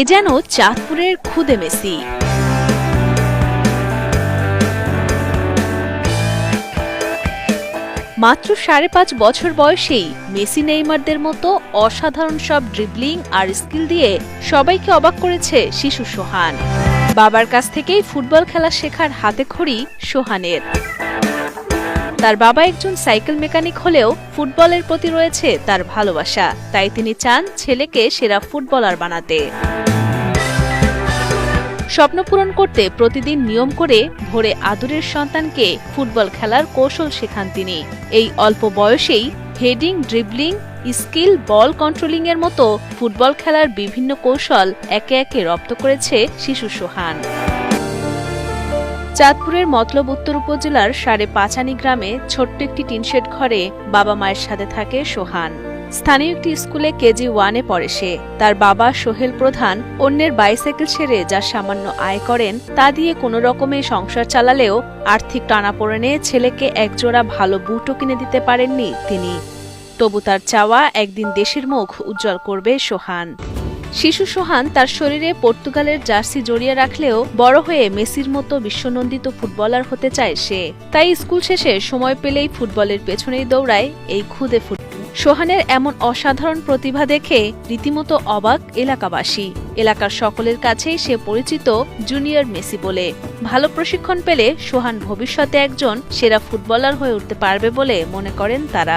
এ যেন চাঁদপুরের খুদে মেসি। মাত্র সাড়ে পাঁচ বছর বয়সেই মেসি নেইমারদের মতো অসাধারণ সব ড্রিবলিং আর স্কিল দিয়ে সবাইকে অবাক করেছে শিশু সোহান। বাবার কাছ থেকেই ফুটবল খেলা শেখার হাতে খড়ি সোহানের। তার বাবা একজন সাইকেল মেকানিক হলেও ফুটবলের প্রতি রয়েছে তার ভালোবাসা। তাই তিনি চান ছেলেকে সেরা ফুটবলার বানাতে। স্বপ্ন পূরণ করতে প্রতিদিন নিয়ম করে ভোরে আদরের সন্তানকে ফুটবল খেলার কৌশল শেখান তিনি। এই অল্প বয়সেই heading, dribbling, skill, ball controlling এর মতো ফুটবল খেলার বিভিন্ন কৌশল একে একে রপ্ত করেছে শিশু সোহান। চাঁদপুরের মতলব উত্তর উপজেলার সাড়ে পাঁচানি গ্রামে ছোট্ট একটি টিনশেড ঘরে বাবা মায়ের সাথে থাকে সোহান। স্থানীয় একটি স্কুলে কেজি ওয়ানে পড়ে সে। তার বাবা সোহেল প্রধান অন্যের বাইসাইকেল ছেড়ে যা সামান্য আয় করেন, তা দিয়ে কোনো রকমে সংসার চালালেও আর্থিক টানাপোড়েনে ছেলেকে একজোড়া ভালো বুটও কিনে দিতে পারেননি তিনি। তবু তার চাওয়া একদিন দেশের মুখ উজ্জ্বল করবে সোহান। শিশু সোহান তার শরীরে পর্তুগালের জার্সি জড়িয়ে রাখলেও বড় হয়ে মেসির মতো বিশ্বনন্দিত ফুটবলার হতে চায় সে। তাই স্কুল শেষে সময় পেলেই ফুটবলের পেছনেই দৌড়ায় এই খুদে ফুট সোহানের এমন অসাধারণ প্রতিভা দেখে রীতিমতো অবাক এলাকাবাসী। এলাকার সকলের কাছেই সে পরিচিত জুনিয়র মেসি বলে। ভালো প্রশিক্ষণ পেলে সোহান ভবিষ্যতে একজন সেরা ফুটবলার হয়ে উঠতে পারবে বলে মনে করেন তারা।